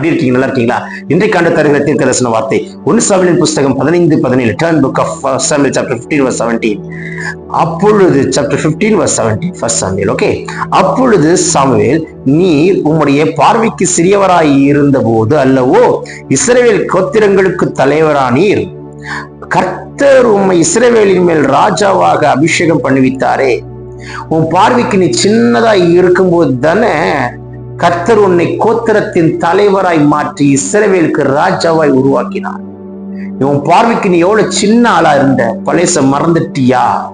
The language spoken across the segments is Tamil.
எப்படி இருக்கீங்க? நல்லா இருக்கீங்களா? இன்றைக்கு ஆண்டு தருகிற தீர்க்க தரிசன வார்த்தை. ஒன்னு சாமியின் புஸ்தகம் பதினைந்து பதினேழு. Turn book of Samuel chapter fifteen verse seventeen அப்பொழுது chapter fifteen verse seventeen first Samuel okay அப்பொழுது சாமுவேல் நீர் உம்முடைய பார்வைக்கு சிறியவராய் இருந்த போது அல்லவோ இஸ்ரவேல் கோத்திரங்களுக்கு தலைவரானீர். கர்த்தர் உம்மை இஸ்ரேவேலின் மேல் ராஜாவாக அபிஷேகம் பண்ணுவித்தாரே. உன் பார்வைக்கு நீ சின்னதா இருக்கும்போது தானே கர்த்தர் உன்னை கோத்திரத்தின் தலைவராய் மாற்றி இஸ்ரவேலுக்கு ராஜாவாய் உருவாக்கினார். உன் பார்வைக்கு நீ எவ்வளவு சின்ன ஆளா இருந்த? பழச மறந்துட்டியா?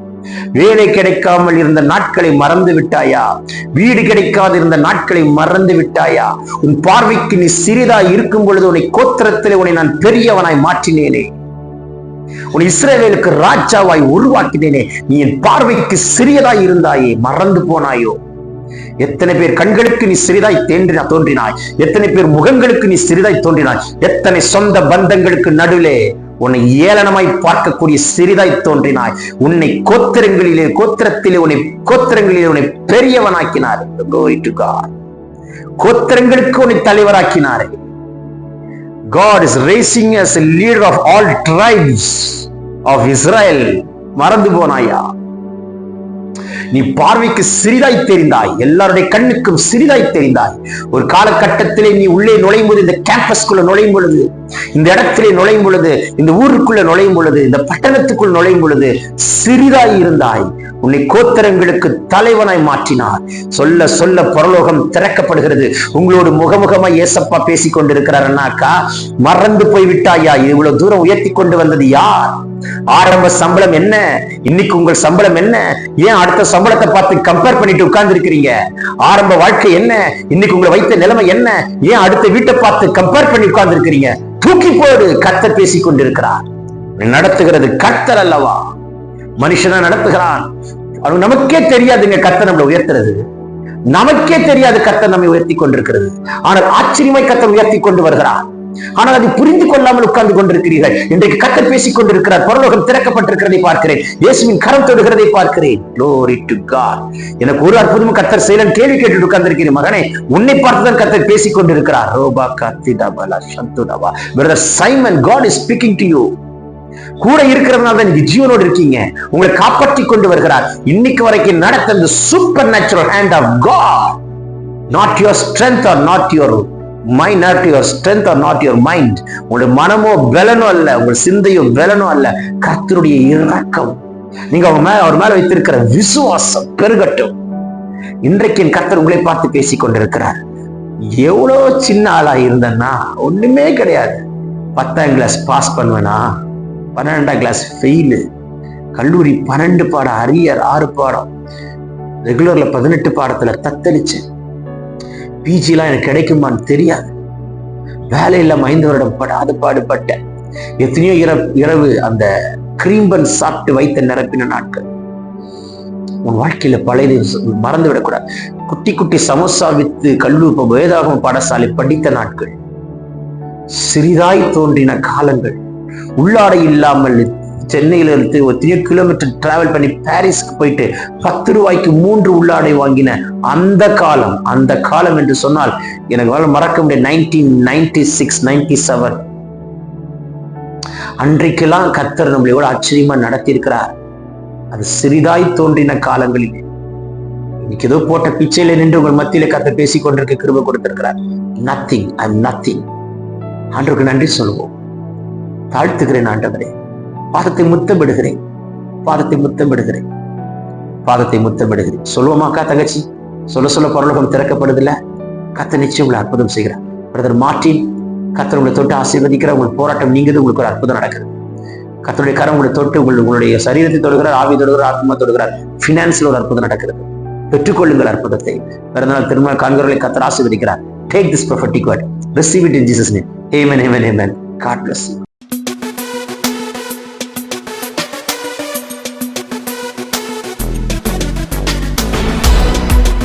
வேலை கிடைக்காமல் இருந்த நாட்களை மறந்து விட்டாயா? வீடு கிடைக்காது இருந்த நாட்களை மறந்து விட்டாயா? உன் பார்வைக்கு நீ சிறிதா இருக்கும் பொழுது உன்னை கோத்திரத்தில் உன்னை நான் பெரியவனாய் மாற்றினேனே. உன் இஸ்ரேவேலுக்கு ராஜாவாய் உருவாக்கினேனே. நீ என் பார்வைக்கு சிறியதாய் இருந்தாயே மறந்து போனாயோ? எத்தனை பேர் கண்களுக்கு நீ சிறிதாய் தேன்றினா தோன்றினாய்? எத்தனை பேர் முகங்களுக்கு நீ சிறிதாய் தோன்றினாய்? எத்தனை சொந்த பந்தங்களுக்கு நடுவிலே உன்னை ஏளனமாய் பார்க்கக்கூடிய சிறிதாய் தோன்றினாய்? உன்னை கோத்திரங்களிலே கோத்திரத்திலே உன்னை கோத்திரங்களிலே உன்னை பெரியவனாக்கினார். கோத்திரங்களுக்கு உன்னை தலைவராக்கினார். God is raising as a leader of all tribes of Israel. மறந்து போனாயா? நீ பார்வைக்கு சிறிதாய் தெரிந்தாய். எல்லாருடைய கண்ணுக்கும் சிறிதாய் தெரிந்தாய். ஒரு காலகட்டத்திலே நீ உள்ளே நுழையும் போது இந்த கேம்பஸ்குள்ள நுழையும் பொழுது இந்த இடத்திலே நுழையும் பொழுது இந்த ஊருக்குள்ள நுழையும் பொழுது இந்த பட்டணத்துக்குள் நுழையும் பொழுது சிறிதாய் இருந்தாய். உன்னை கோத்திரங்களுக்கு தலைவனாய் மாற்றினார். சொல்ல சொல்ல பரலோகம் திறக்கப்படுகிறது. உங்களோடு முகமுகமா ஏசப்பா பேசிக் கொண்டிருக்கிறார் அண்ணாக்கா. மறந்து போய் விட்டாயா இவ்வளவு தூரம் உயர்த்தி கொண்டு வந்தது யார்? ஆரம்ப சம்பளம் என்ன? இன்னைக்கு உங்கள் சம்பளம் என்ன? ஏன் அடுத்த சம்பளத்தை பார்த்து கம்பேர் பண்ணிட்டு உட்கார்ந்து இருக்கிறீங்க ஆரம்ப வாழ்க்கை என்ன? இன்னைக்கு உங்களை வைத்த நிலைமை என்ன? ஏன் அடுத்த வீட்டை பார்த்து கம்பேர் பண்ணி உட்கார்ந்து இருக்கிறீங்க தூக்கி போடு கத்த பேசிக் கொண்டிருக்கிறார். நடத்துகிறது கர்த்தர் அல்லவா? மனுஷனா நடத்துகிறான். அவன் நமக்கே தெரியாதுங்க கத்த நம்மளை உயர்த்துறது. நமக்கே தெரியாது கத்தை நம்மை உயர்த்தி கொண்டிருக்கிறது. ஆனால் ஆச்சரியமாய் கத்தை உயர்த்தி கொண்டு வருகிறான் ஆனால் அதை புரிந்து கொள்ளாமல் உட்கார்ந்து கொண்டிருக்கிறீர்கள். இன்றைக்கு கத்த பேசிக் கொண்டிருக்கிறார். பரலோகம் திறக்கப்பட்டிருக்கிறதை பார்க்கிறேன். இயேசுவின் கரம் தொடுகிறதை பார்க்கிறேன். எனக்கு ஒரு அற்புதமும் கத்தர் செய்யலன் கேள்வி கேட்டு உட்கார்ந்திருக்கிறேன் மகனே. உன்னை பார்த்துதான் கத்தர் பேசிக் கொண்டிருக்கிறார். ரோபா கத்திடபலா சந்துடவா brother Simon God is speaking to you கூட இருக்கிறதுனால தான் நீங்க ஜீவனோடு இருக்கீங்க. உங்களை காப்பாற்றி கொண்டு வருகிறார். இன்னைக்கு வரைக்கும் நடத்த இந்த supernatural hand of God not your strength or not your mind not your strength or not your mind உங்களுடைய மனமோ பலனோ அல்ல உங்கள் சிந்தையோ பலனோ அல்ல. கர்த்தருடைய இரக்கம். நீங்க அவங்க மேல அவர் மேல வைத்திருக்கிற விசுவாசம் பெருகட்டும். இன்றைக்கு என் கர்த்தர் உங்களை பார்த்து பேசிக் கொண்டிருக்கிறார். எவ்வளவு சின்ன ஆளா இருந்தேன்னா ஒண்ணுமே கிடையாது. பத்தாம் கிளாஸ் பாஸ் பண்ணுவேனா? பன்னெண்டாம் கிளாஸ் ஃபெயிலு கல்லூரி பன்னெண்டு பாடம் அரியர் ஆறு பாடம். ரெகுலர்ல பதினெட்டு பாடத்துல தத்தளிச்சேன். பிஜிலாம் எனக்கு கிடைக்குமான்னு தெரியாது. வேலை இல்லாம ஐந்து வருடம் படாது பாடுபட்டேன். எத்தனையோ இரவு இரவு அந்த கிரீம்பன் சாப்பிட்டு வைத்த நிரப்பின நாட்கள். உன் வாழ்க்கையில பழைய மறந்து விடக்கூடாது குட்டி குட்டி சமோசா வித்து கல்லூப்ப வேதாகம பாடசாலை படித்த நாட்கள். சிறிதாய் தோன்றின காலங்கள். உள்ளாடை இல்லாமல் சென்னையில இருந்து த்ரீ கிலோமீட்டர் டிராவல் பண்ணி பாரிஸ்க்கு போயிட்டு பத்து ரூபாய்க்கு மூன்று உள்ளாடை வாங்கின அந்த காலம் அந்த காலம் என்று சொன்னால் எனக்கு மறக்க முடியாது nineteen ninety six ninety seven அன்றைக்கெல்லாம் கத்தர் நம்மளை எவ்வளவு ஆச்சரியமா நடத்தியிருக்கிறார். அது சிறிதாய் தோன்றின காலங்களில். இன்னைக்கு ஏதோ போட்ட பிச்சையில நின்று உங்கள் மத்தியில கத்த பேசிக் கொண்டிருக்க கிருப கொடுத்திருக்கிறார். நத்திங் ஐ நத்திங் ஆண்டவருக்கு நன்றி சொல்லுவோம். தாழ்த்துகிறேன் ஆண்டவரே. பாதத்தை முத்தமிடுகிறேன். பாதத்தை முத்தமிடுகிறேன். பாதத்தை முத்தமிடுகிறேன். சொல்லுவோமாக்கா தங்கச்சி? சொல்ல சொல்ல பரலோகம் திறக்கப்படுதில்ல? கத்த நிச்சயம் உங்களை அற்புதம் செய்கிறார். பிரதர் மார்டின் கத்தர் உங்களை தொட்டு ஆசீர்வதிக்கிற உங்கள் போராட்டம் நீங்கிறது உங்களுக்கு ஒரு அற்புதம் நடக்குது. கத்தருடைய கரம் உங்களை தொட்டு உங்கள் உங்களுடைய சரீரத்தை தொடுகிறார் ஆவி தொடுகிறார் ஆத்மா தொடுகிறார். பினான்ஸ்ல ஒரு அற்புதம் நடக்கிறது. பெற்றுக்கொள்ளுங்கள் அற்புதத்தை. பிறந்தநாள் திருமண காண்கிறவர்களை கத்தர் ஆசீர்வதிக்கிறார். Take this prophetic word receive it in Jesus name amen amen amen God bless